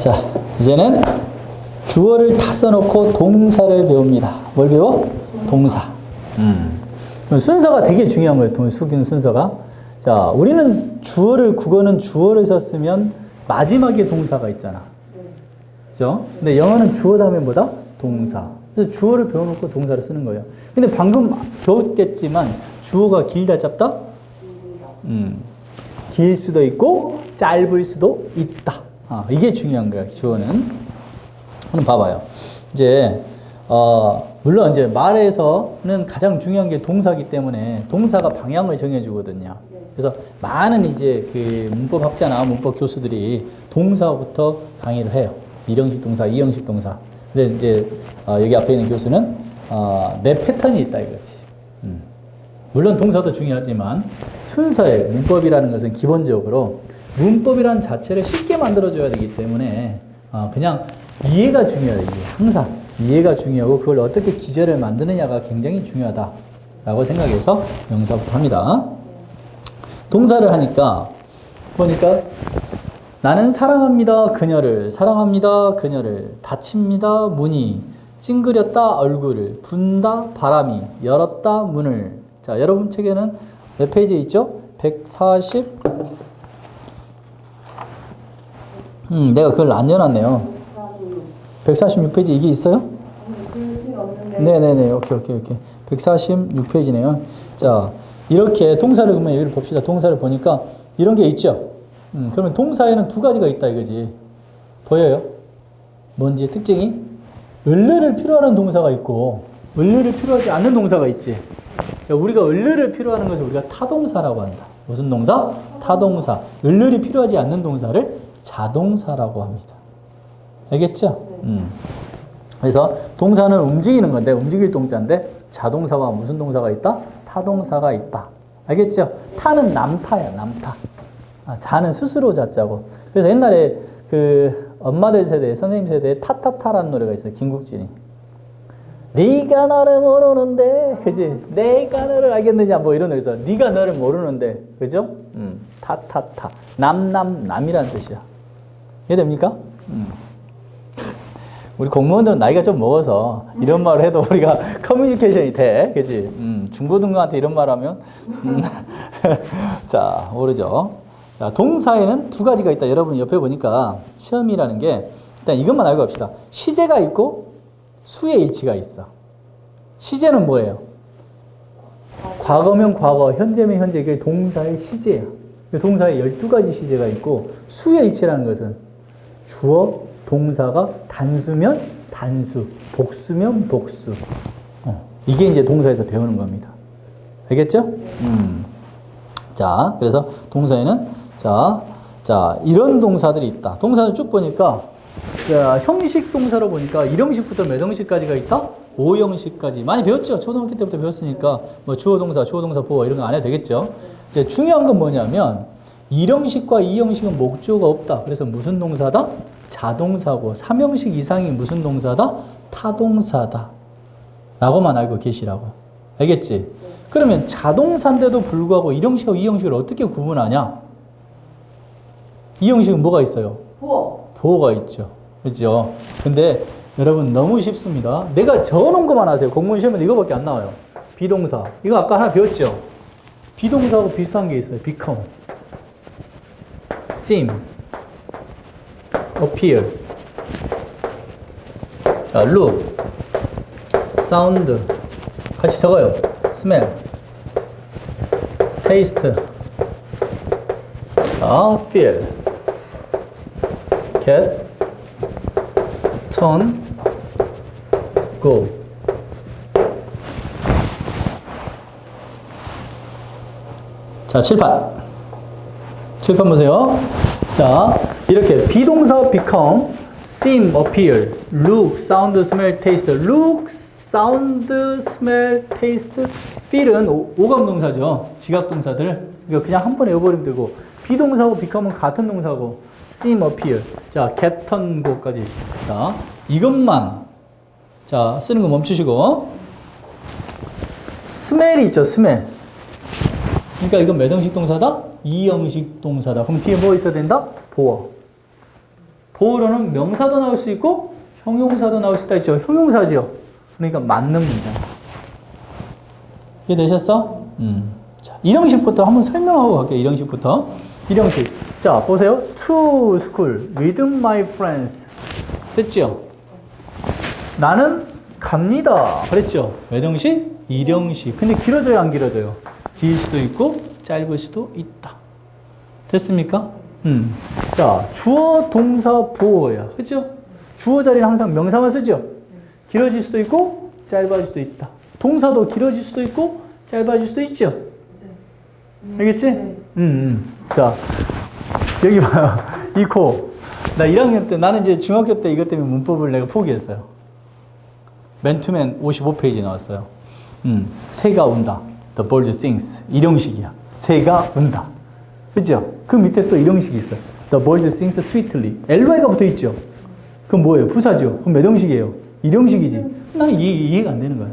자, 이제는 주어를 다 써놓고 동사를 배웁니다. 뭘 배워? 동사. 음. 순서가 되게 중요한 거예요. 동- 숙인 순서가. 자, 우리는 주어를, 국어는 주어를 썼으면 마지막에 동사가 있잖아. 그죠? 근데 영어는 주어 다음에 뭐다? 동사. 그래서 주어를 배워놓고 동사를 쓰는 거예요. 근데 방금 배웠겠지만 주어가 길다 짧다? 음. 길 수도 있고 짧을 수도 있다. 아, 이게 중요한 거야. 주어는. 한번 봐봐요. 이제 어, 물론 이제 말에서는 가장 중요한 게 동사기 때문에 동사가 방향을 정해주거든요. 그래서 많은 이제 그 문법 학자나 문법 교수들이 동사부터 강의를 해요. 일형식 동사, 이형식 동사. 근데 이제 어, 여기 앞에 있는 교수는 어, 내 패턴이 있다 이거지. 음. 물론 동사도 중요하지만 순서의 문법이라는 것은 기본적으로 문법이라는 자체를 쉽게 만들어줘야 되기 때문에 어, 그냥 이해가 중요해요. 항상 이해가 중요하고 그걸 어떻게 기절을 만드느냐가 굉장히 중요하다라고 생각해서 명사부터 합니다. 동사를 하니까 보니까 나는 사랑합니다 그녀를 사랑합니다 그녀를 닫힙니다 문이 찡그렸다 얼굴을 분다 바람이 열었다 문을 자 여러분 책에는 몇 페이지에 있죠? 140 음, 내가 그걸 안 열었네요. 146페이지 이게 있어요? 네네네 오케이 오케이 오케이. 146페이지네요. 자 이렇게 동사를 그러면 여기를 봅시다. 동사를 보니까 이런 게 있죠? 음, 그러면 동사에는 두 가지가 있다 이거지. 보여요? 뭔지 특징이? 을르를 필요하는 동사가 있고 을르를 필요하지 않는 동사가 있지. 그러니까 우리가 을르를 필요하는 것을 우리가 타동사라고 한다. 무슨 동사? 타동사. 을르를 필요하지 않는 동사를 자동사라고 합니다 알겠죠? 음. 그래서 동사는 움직이는 건데 움직일 동자인데 자동사와 무슨 동사가 있다? 타동사가 있다. 알겠죠? 타는 남타야, 남타. 아, 자는 스스로 자자고. 그래서 옛날에 그 엄마들 세대, 선생님 세대에 타타타라는 노래가 있어요. 김국진이. 네가 나를 모르는데, 그지? 내가 너를 알겠느냐, 뭐 이런 노래에서 네가 너를 모르는데, 그죠? 음, 타타타. 남남 남이라는 뜻이야. 이해됩니까? 음. 우리 공무원들은 나이가 좀 먹어서 이런 말을 해도 우리가 커뮤니케이션이 돼. 그지? 음, 중고등학한테 이런 말 하면. 음. 자, 모르죠. 자, 동사에는 두 가지가 있다. 여러분 옆에 보니까 시험이라는 게 일단 이것만 알고 갑시다. 시제가 있고 수의 일치가 있어. 시제는 뭐예요? 과거면 과거, 현재면 현재. 이게 동사의 시제야. 동사에 12가지 시제가 있고 수의 일치라는 것은 주어, 동사가 단수면 단수, 복수면 복수. 어, 이게 이제 동사에서 배우는 겁니다. 알겠죠? 음. 자, 그래서 동사에는 자, 자 이런 동사들이 있다. 동사를 쭉 보니까 자, 형식 동사로 보니까 1형식부터 몇 형식까지가 있다? 5형식까지 많이 배웠죠. 초등학교 때부터 배웠으니까 뭐 주어 동사, 주어 동사 보어 이런 거 안 해도 되겠죠. 이제 중요한 건 뭐냐면 1형식과 2형식은 목조가 없다. 그래서 무슨 동사다? 자동사고 3형식 이상이 무슨 동사다? 타동사다. 라고만 알고 계시라고. 알겠지? 그러면 자동사인데도 불구하고 1형식하고 2형식을 어떻게 구분하냐? 2형식은 뭐가 있어요? 보어. 보호가 있죠. 그죠? 근데 여러분 너무 쉽습니다. 내가 적어놓은 것만 아세요. 공무원 시험에 이거밖에 안 나와요. 비동사. 이거 아까 하나 배웠죠? 비동사하고 비슷한 게 있어요. become. Seem. appear. 자, look. sound. 같이 적어요. smell. taste. 자, feel. get, turn, go. 자, 칠판. 칠판 보세요. 자, 이렇게 비동사 become, seem, appear, look, sound, smell, taste. look, sound, smell, taste, feel은 오- 오감 동사죠. 지각 동사들. 이거 그냥 한 번에 외워버리면 되고 비동사하고 become은 같은 동사고 seem, appear. 자, get, turn, go까지. 자, 이것만 자, 쓰는 거 멈추시고 smell이 있죠, smell. 그러니까 이건 몇 형식 동사다? 2형식 동사다. 그럼 뒤에 뭐 있어야 된다? 보어. 보호로는 명사도 나올 수 있고 형용사도 나올 수 있다 있죠. 형용사죠. 그러니까 맞는 문장. 이해되셨어? 음. 자, 일형식부터 한번 설명하고 갈게요. 일형식부터. 일형식. 자, 보세요. To school with my friends. 됐죠? 나는 갑니다. 그랬죠? 몇 형식? 일형식. 근데 길어져요, 안 길어져요? 길 수도 있고, 짧을 수도 있다. 됐습니까? 음. 자, 주어, 동사, 보어야. 그죠? 주어 자리는 항상 명사만 쓰죠? 길어질 수도 있고, 짧아질 수도 있다. 동사도 길어질 수도 있고, 짧아질 수도 있죠? 알겠지? 음, 음. 자, 여기 봐요. 이 코. 나 1학년 때, 나는 이제 중학교 때 이것 때문에 문법을 내가 포기했어요. 맨투맨 55페이지 나왔어요. 음, 새가 운다. The bird sings. 일형식이야. 새가 운다. 그죠? 그 밑에 또 일형식이 있어요. The bird sings sweetly. LY가 붙어 있죠? 그럼 뭐예요? 부사죠? 그럼 몇 형식이에요? 일형식이지. 나는 이해, 이해가 안 되는 거예요.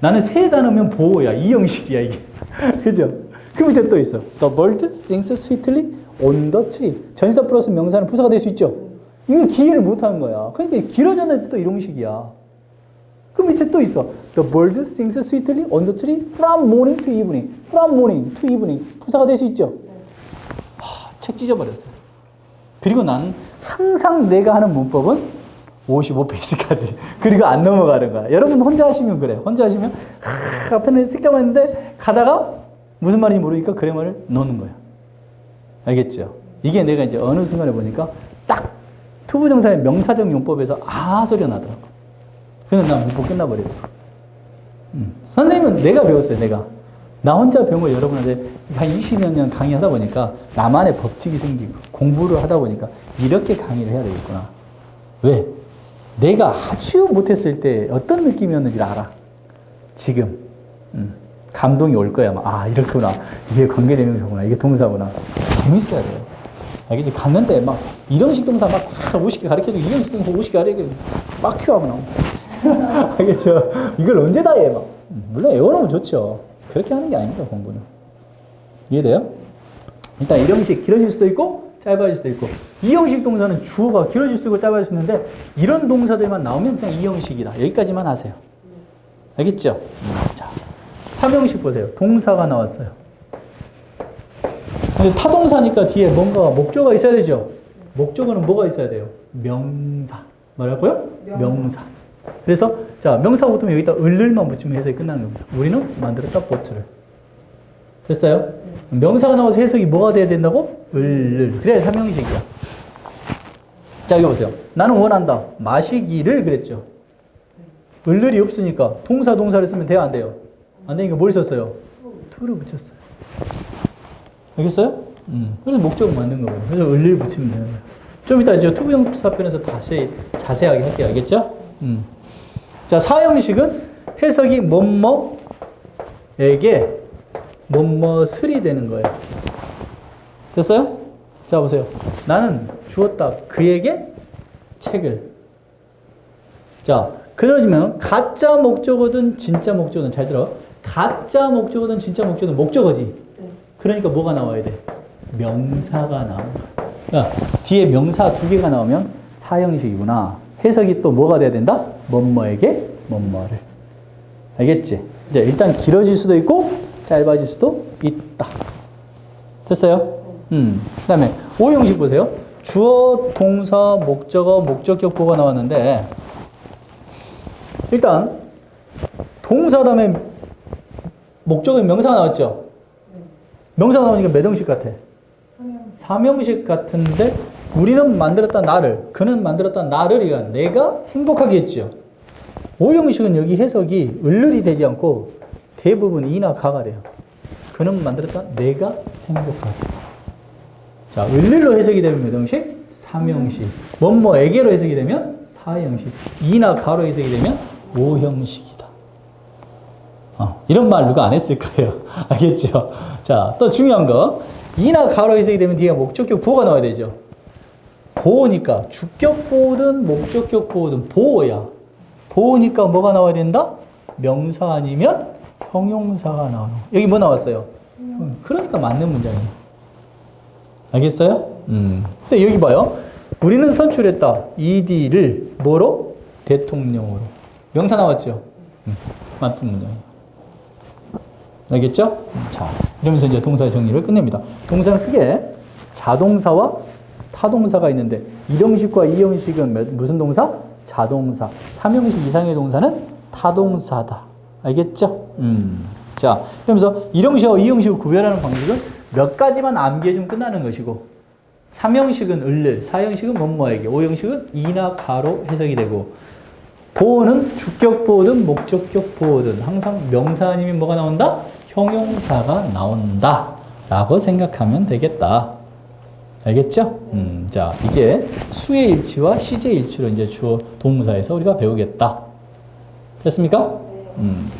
나는 새 단어면 보호야. 이 형식이야, 이게. 그죠? 그 밑에 또 있어. The bird sings sweetly on the tree. 전사 플러스 명사는 부사가 될 수 있죠? 이거 기회를 못 하는 거야. 그러니까 길어졌는데 또 이형식이야. 그 밑에 또 있어. The bird sings sweetly on the tree from morning to evening. From morning to evening. 부사가 될 수 있죠? 하, 책 찢어버렸어요. 그리고 난 항상 내가 하는 문법은 55페이지까지. 그리고 안 넘어가는 거야. 여러분 혼자 하시면 그래. 혼자 하시면, 하, 앞에는 새까만 있는데, 가다가 무슨 말인지 모르니까 그래머를 넣는 거야. 알겠죠? 이게 내가 이제 어느 순간에 보니까 딱 투부정사의 명사적 용법에서 아 소리가 나더라고. 그래서 난 문법 끝나버리고. 음. 선생님은 내가 배웠어요, 내가. 나 혼자 배운 거 여러분한테 한 20여 년 강의하다 보니까 나만의 법칙이 생기고 공부를 하다 보니까 이렇게 강의를 해야 되겠구나. 왜? 내가 아주 못했을 때 어떤 느낌이었는지를 알아. 지금. 음. 감동이 올 거야. 막, 아, 이렇구나. 이게 관계대명사구나. 이게 동사구나. 재밌어야 돼요. 알겠지? 갔는데 막 이런식 동사 막 50개 가르쳐주고 이런식 동사 50개 가르쳐주고 막 큐하고 나오고. 알겠죠? 이걸 언제 다 해? 막. 물론 외워놓으면 좋죠. 그렇게 하는 게 아닙니다, 공부는. 이해돼요? 일단 이 형식 길어질 수도 있고 짧아질 수도 있고 이 형식 동사는 주어가 길어질 수도 있고 짧아질 수 있는데 이런 동사들만 나오면 그냥 이 형식이다. 여기까지만 하세요. 알겠죠? 자, 삼형식 보세요. 동사가 나왔어요. 근데 타동사니까 뒤에 뭔가 목적어가 있어야 되죠? 목적어는 뭐가 있어야 돼요? 명사. 뭐라고요? 명사. 명사. 그래서 자 명사 붙으면 여기다 을를만 붙이면 해석이 끝나는 겁니다. 우리는 만들었다 보트를. 됐어요? 명사가 나와서 해석이 뭐가 돼야 된다고? 을를. 그래야 삼형식이야. 자 여기 보세요. 나는 원한다. 마시기를 그랬죠. 을를이 없으니까 동사 동사를 쓰면 돼요 안 돼요? 안 되니까 뭘 썼어요? to를 붙였어요. 알겠어요? 음. 그래서 목적을 만든 거거든요. 그래서 을를 붙이면 거예요. 좀 이따 이제 투부정사편에서 다시 자세하게 할게요. 알겠죠? 음. 자, 사형식은 해석이 뭐뭐에게 뭐뭐슬이 되는 거예요. 됐어요? 자, 보세요. 나는 주었다. 그에게 책을. 자, 그러면 가짜 목적어든 진짜 목적어든 잘 들어. 가짜 목적어든 진짜 목적어든 목적어지. 네. 그러니까 뭐가 나와야 돼? 명사가 거야. 그러니까 뒤에 명사 두 개가 나오면 사형식이구나. 해석이 또 뭐가 돼야 된다? 뭐뭐에게 뭐뭐를. 알겠지? 이제 일단 길어질 수도 있고 짧아질 수도 있다. 됐어요? 음. 그 다음에 오형식 보세요. 주어, 동사, 목적어, 목적격 보가 나왔는데 일단 동사 다음에 목적어 명사가 나왔죠. 명사가 나오니까 몇 형식 같아? 삼형식 같은데 우리는 만들었다 나를 그는 만들었다 나를이가 내가 행복하게 했죠. 오형식은 여기 해석이 을을이 되지 않고 대부분 이나 가가 돼요. 그는 만들었다 내가 행복하게. 자, 을을로 해석이 되면 몇 형식? 삼형식. 뭐뭐에게로 해석이 되면 사형식. 이나 가로 해석이 되면 오형식이다. 어, 이런 말 누가 안 했을 거예요. 알겠죠? 자, 또 중요한 거. 이나 가로 해석이 되면 뒤에 목적격 보호가 나와야 되죠. 보호니까 주격 보호든 목적격 보호든 보호야. 보호니까 뭐가 나와야 된다? 명사 아니면 형용사가 거. 여기 뭐 나왔어요? 음, 그러니까 맞는 문장이에요. 알겠어요? 음. 근데 여기 봐요. 우리는 선출했다. ED를 뭐로? 대통령으로. 명사 나왔죠? 음, 맞는 문장이에요. 알겠죠? 자, 이러면서 이제 동사 정리를 끝냅니다. 동사는 크게 자동사와 타동사가 있는데 이형식과 이형식은 몇- 무슨 동사? 자동사. 삼형식 이상의 동사는 타동사다. 알겠죠? 음. 자, 그러면서 일형식과 이형식을 구별하는 방식은 몇 가지만 암기해주면 끝나는 것이고 삼형식은 을를, 사형식은 뭐뭐에게, 오형식은 이나 가로 해석이 되고 보어는 주격 보어든 목적격 보어든 항상 명사 아니면 뭐가 나온다? 형용사가 나온다. 라고 생각하면 되겠다. 알겠죠? 음, 자, 이게 수의 일치와 시제 일치로 이제 주어 동사에서 우리가 배우겠다. 됐습니까? 음.